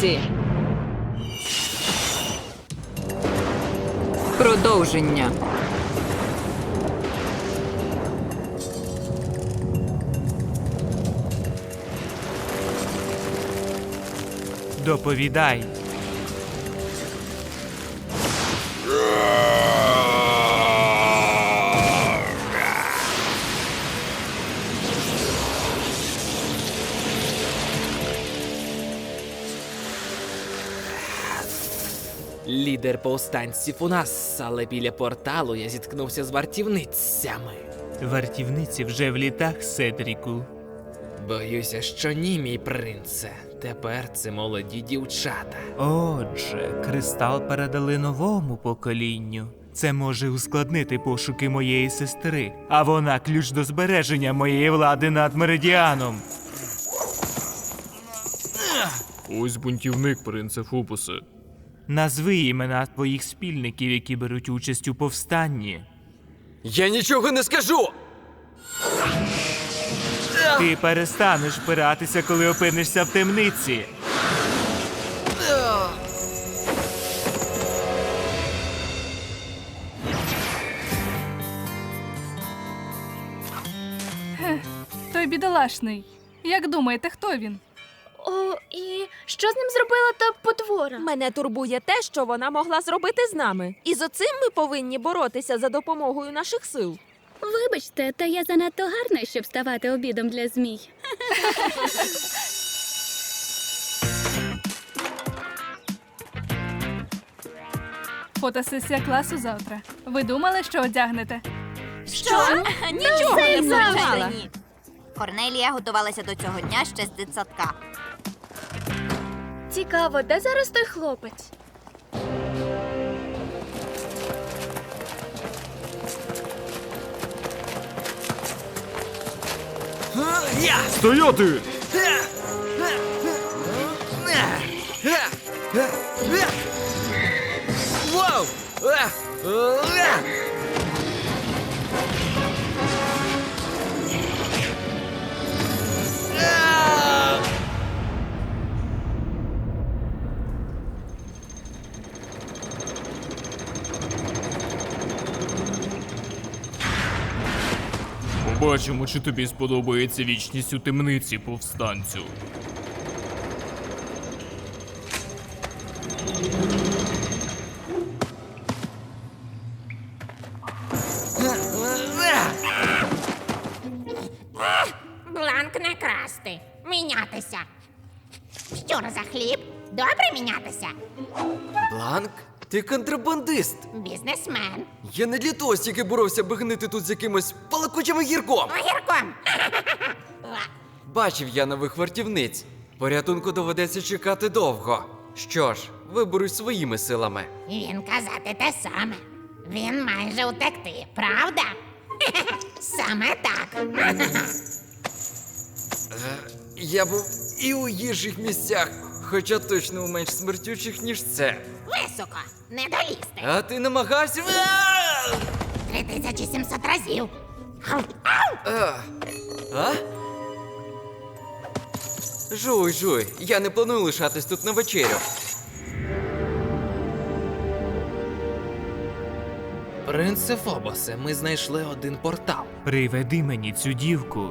Чарівниці. Продовження. Доповідай. Лідер повстанців у нас, але біля порталу я зіткнувся з вартівницями. Вартівниці вже в літах, Седріку. Боюся, що ні, мій принце. Тепер це молоді дівчата. Отже, кристал передали новому поколінню. Це може ускладнити пошуки моєї сестри, а вона ключ до збереження моєї влади над меридіаном. Ось бунтівник, принце Фупусе. Назви імена твоїх спільників, які беруть участь у повстанні. Я нічого не скажу! Ти перестанеш пиратися, коли опинишся в темниці. Той бідолашний. Як думаєте, хто він? О, і що з ним зробила та потвора? Мене турбує те, що вона могла зробити з нами. І з оцим ми повинні боротися за допомогою наших сил. Вибачте, та я занадто гарна, щоб ставати обідом для змій. Фотосесія класу завтра. Ви думали, що одягнете? Що? Нічого не планувала. Корнелія готувалася до цього дня ще з дитсадка. Цікаво, де зараз той хлопець? Стояти! Вау! Побачимо, чи тобі сподобається вічність у темниці, повстанцю. Бланк не красти, мінятися. Що за хліб? Добре мінятися. Бланк? Ти контрабандист! Бізнесмен. Я не для того стільки боровся би гнити тут з якимось палакучим гірком! Огірком. Бачив я нових вартівниць. Порятунку доведеться чекати довго. Що ж, виберусь своїми силами. Він казати те саме. Він майже утекти, правда? Саме так. Я був і у гірших місцях, хоча точно у менш смертючих, ніж це. Високо, не долізти. А ти намагався. А! 3700 разів. А? А? Жуй, жуй, я не планую лишатись тут на вечерю. Принце Фобосе, ми знайшли один портал. Приведи мені цю дівку.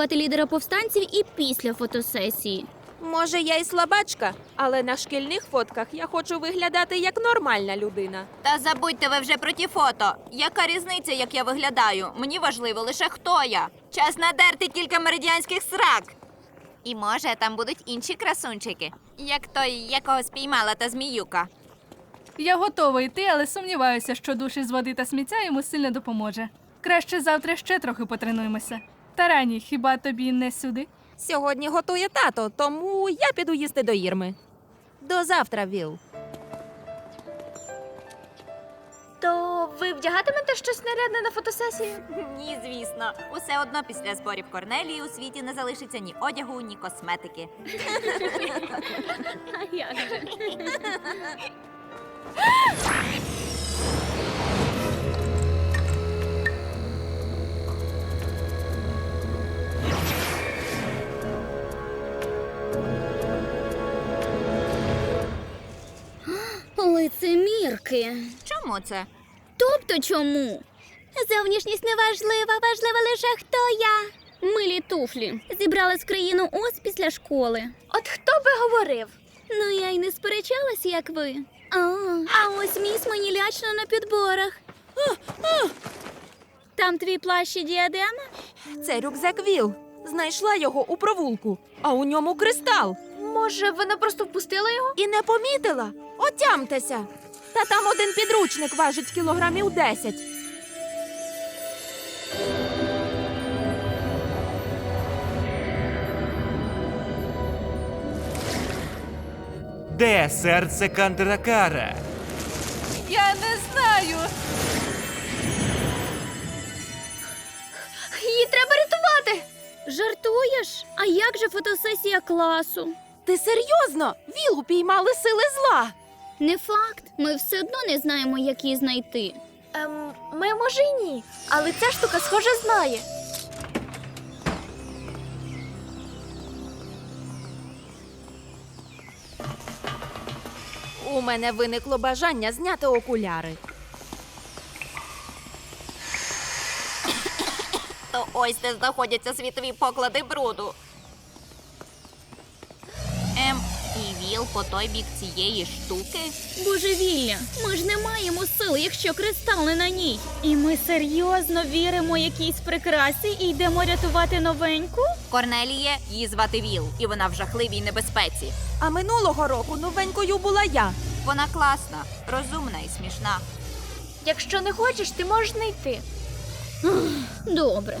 Врятувати лідера повстанців і після фотосесії. Може, я й слабачка, але на шкільних фотках я хочу виглядати як нормальна людина. Та забудьте ви вже про ті фото. Яка різниця, як я виглядаю? Мені важливо лише хто я. Час надерти кілька меридіанських срак. І може там будуть інші красунчики, як той, якого спіймала та зміюка. Я готова йти, але сумніваюся, що душ із води та сміття йому сильно допоможе. Краще завтра ще трохи потренуємося. Тарані, хіба тобі не сюди? Сьогодні готує тато, тому я піду їсти до Ірми. До завтра, Віл. То ви вдягатимете щось нарядне на фотосесію? Ні, звісно. Усе одно після зборів Корнелії у світі не залишиться ні одягу, ні косметики. А як же? Лицемірки. Чому це? Тобто чому? Зовнішність не важлива, важлива лише хто я. Милі туфлі. Зібрались в країну ось після школи. От хто би говорив? Ну я й не сперечалась, як ви. А, а ось міс мені лячно на підборах. Там твій плащ і діадема? Це рюкзак Віл. Знайшла його у провулку, а у ньому кристал. Може, вона просто впустила його? І не помітила. Отямтеся. Та там один підручник важить кілограмів 10. Де серце Кандракара? Я не знаю. Її треба рятувати. Жартуєш? А як же фотосесія класу? Ти серйозно? Віл упіймали сили зла. Не факт. Ми все одно не знаємо, як її знайти. Ем, ми може й ні, але ця штука схоже знає. У мене виникло бажання зняти окуляри. То ось де знаходяться світові поклади бруду. Ем, і по той бік цієї штуки. Божевілля, ми ж не маємо сили, якщо кристал не на ній. І ми серйозно віримо якійсь прикрасі і йдемо рятувати новеньку? Корнеліє, її звати Віл, і вона в жахливій небезпеці. А минулого року новенькою була я. Вона класна, розумна і смішна. Якщо не хочеш, ти можеш не йти. Добре.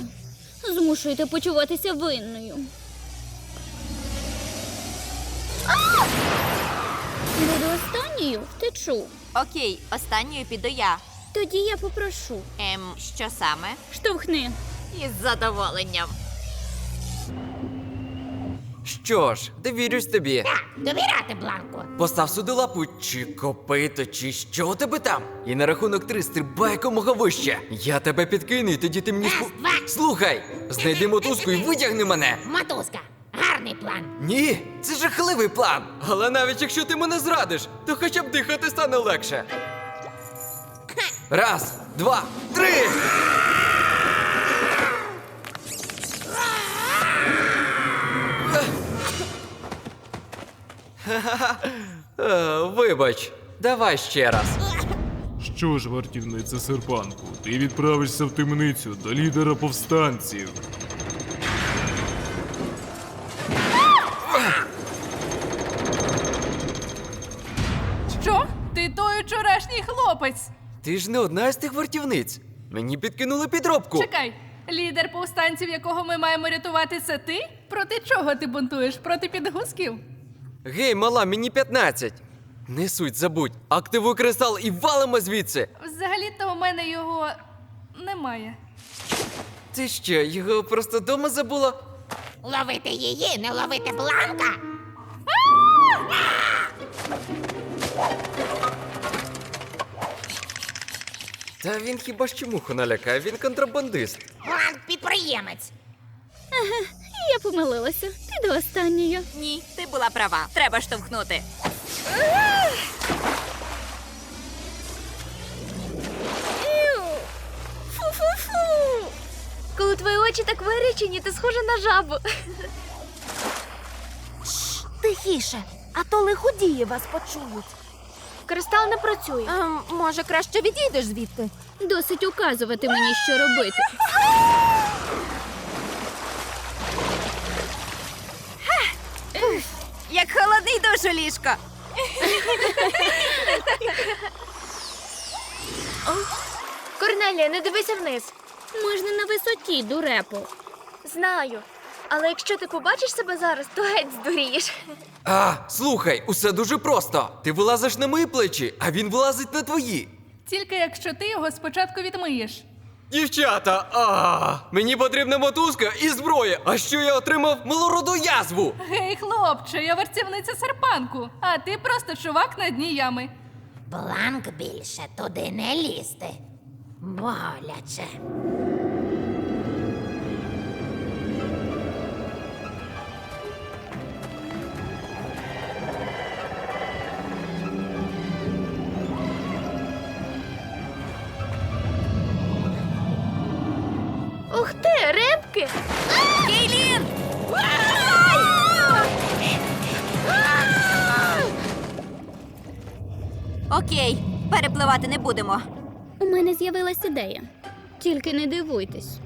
Змушуєте почуватися винною. Буду останньою, втечу. Окей, останньою піду я. Тоді я попрошу. Ем, що саме? Штовхни. Із задоволенням. Що ж, довірюсь тобі. Довіряти Бланку. Постав сюди лапу, чи копито, чи що у тебе там? І на рахунок три стрибай якомога вище. Я тебе підкину, і тоді ти мені. Раз, два. Слухай, знайди мотузку і витягни мене. Мотузка. Гарний план. Ні, це жахливий план. Але навіть якщо ти мене зрадиш, то хоча б дихати стане легше. Раз, два, три. Е, Вибач, давай ще раз. Що ж, вартівниця серпанку, ти відправишся в темницю до лідера повстанців. Хлопець. Ти ж не одна з тих вартівниць. Мені підкинули підробку. Чекай, лідер повстанців, якого ми маємо рятувати, це ти? Проти чого ти бунтуєш? Проти підгузків? Гей, мала, мені 15. Не суть, забудь. Активуй кристал і валимо звідси. Взагалі-то у мене його немає. Ти що, його просто дома забула? Ловити її, не ловити Бланка. Та він хіба що муху налякає, він контрабандист. Бланк підприємець. Я помилилася. Ти до останньої. Ні, ти була права. Треба штовхнути. Фу-фу-фу. твої очі так вирічені, ти схожа на жабу. Тихіше, а то лиходії вас почують. Кристал не працює. Ем, може, краще відійдеш звідти? Досить указувати мені, що робити. Як холодний душ у ліжко. Корнелія, не дивися вниз. Не на висоті, дурепо. Знаю. Але якщо ти побачиш себе зараз, то геть здурієш. А, слухай, усе дуже просто. Ти вилазиш на мої плечі, а він вилазить на твої. Тільки якщо ти його спочатку відмиєш. Дівчата, а мені потрібна мотузка і зброя. А що я отримав малороду язву? Гей, хлопче, я вартівниця серпанку, а ти просто чувак на дні ями. Бланк більше туди не лізти. Боляче. Окей, перепливати не будемо. У мене з'явилась ідея. Тільки не дивуйтесь.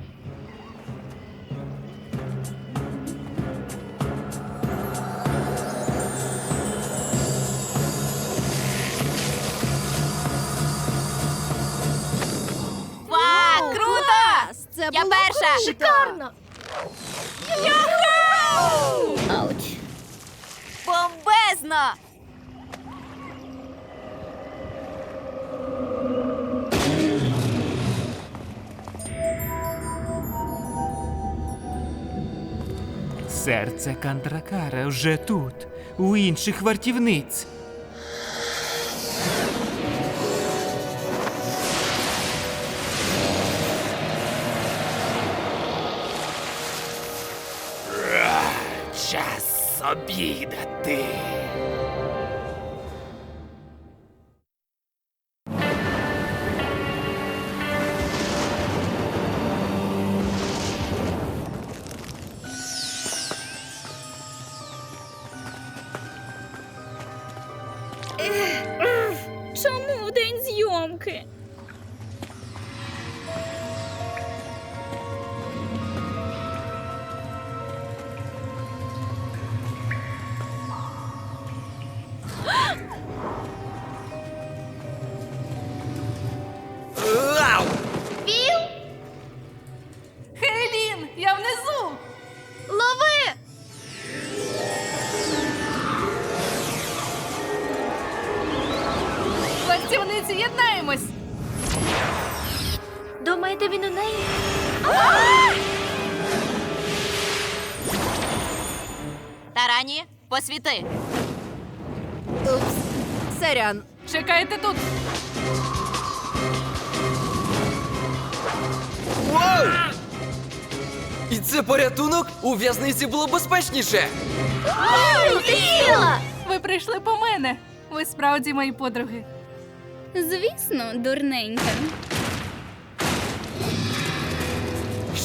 Ва, круто! Це Я було перша! Шикарно! Ауч. Бомбезно! Серце Кандракара вже тут, у інших вартівниць. Час. День зйомки? Тарані, посвіти. Упс, сорян. Чекайте тут! Вау! І це порятунок? У в'язниці було безпечніше. Ви прийшли по мене. Ви справді мої подруги. Звісно, дурненька.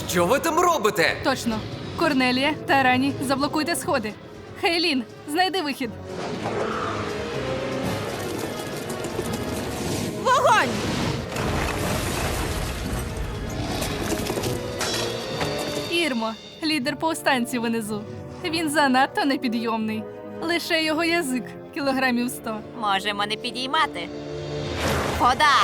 Що ви там робите? Точно. Корнелія та Рані, заблокуйте сходи. Хейлін, знайди вихід. Вогонь! Ірмо, лідер повстанців внизу. Він занадто непідйомний. Лише його язик кілограмів сто. Можемо не підіймати. Вода!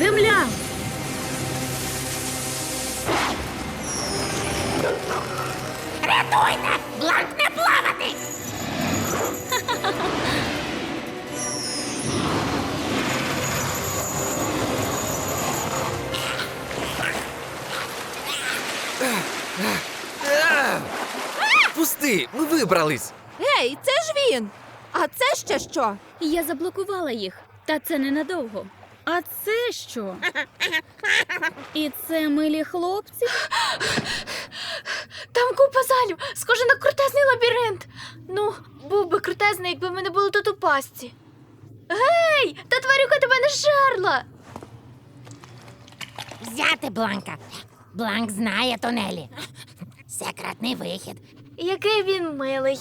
Земля! Рятуйте! Бланк не плавати! Пусти, ми вибрались. Гей, це ж він! А це ще що? Я заблокувала їх, та це ненадовго. А це що? І це милі хлопці? Там купа залів, схоже на крутезний лабіринт. Ну, був би крутезний, якби ми не були тут у пастці. Гей, та тварюка тебе не жерла! Взяти Бланка. Бланк знає тунелі. Секретний вихід. Який він милий.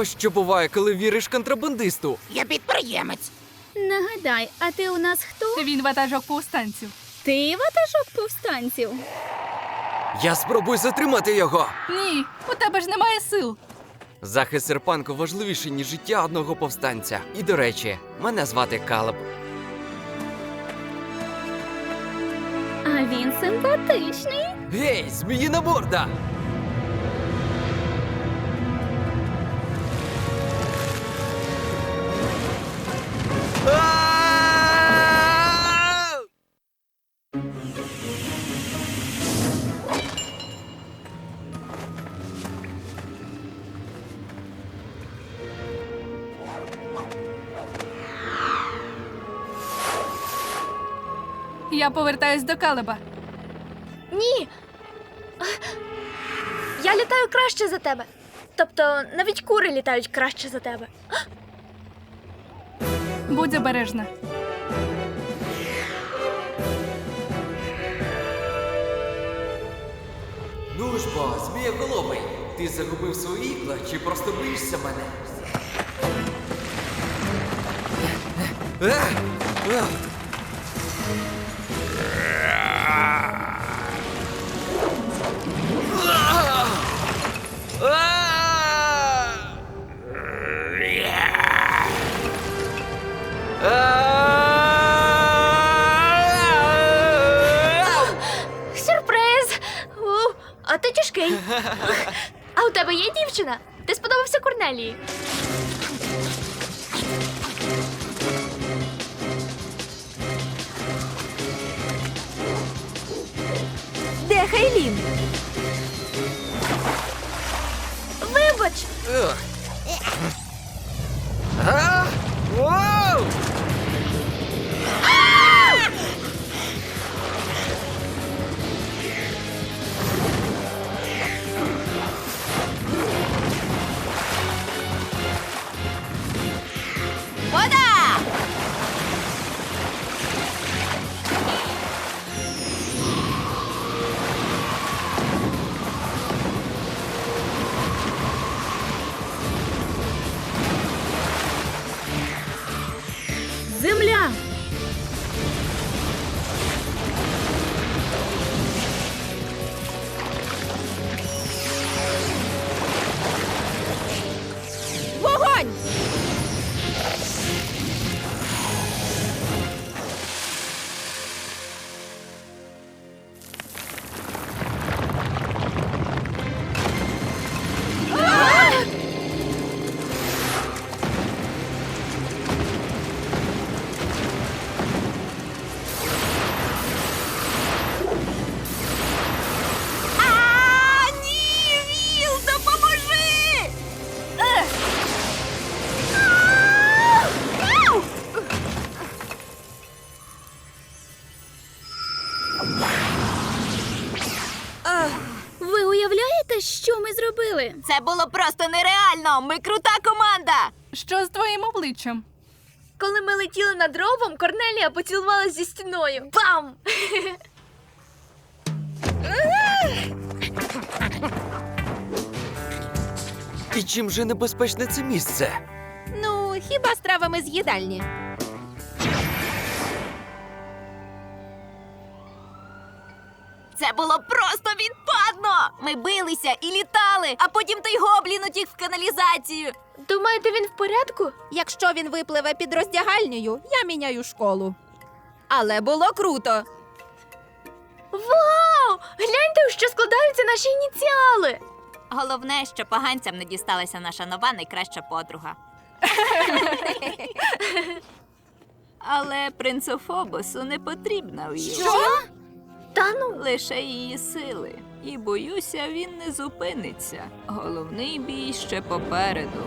Ось що буває, коли віриш контрабандисту. Я підприємець. Нагадай, а ти у нас хто? Він ватажок повстанців. Ти ватажок повстанців. Я спробую затримати його. Ні, у тебе ж немає сил. Захист серпанку важливіший, ніж життя одного повстанця. І до речі, мене звати Калеб. А він симпатичний. Гей, зміїна морда! Я повертаюсь до Калеба. Ні. Я літаю краще за тебе. Тобто, навіть кури літають краще за тебе. Будь обережна. Ну ж бо, змієголовий, ти загубив свої ікла чи просто боїшся мене? Е! Е! А! А у тебе є дівчина? Ти сподобався Корнелії. Земля! Це було просто нереально! Ми крута команда! Що з твоїм обличчям? Коли ми летіли над ровом, Корнелія поцілувалася зі стіною. Бам! І чим же небезпечне це місце? Ну, хіба стравами з їдальні? Було просто відпадно! Ми билися і літали, а потім той гоблін утік в каналізацію. Думаєте, він в порядку? Якщо він випливе під роздягальнею, я міняю школу. Але було круто. Вау! Гляньте, у що складаються наші ініціали. Головне, що поганцям не дісталася наша нова найкраща подруга. Але принцу Фобосу не потрібна в'їжджа. Та. Лише її сили. І боюся, він не зупиниться. Головний бій ще попереду.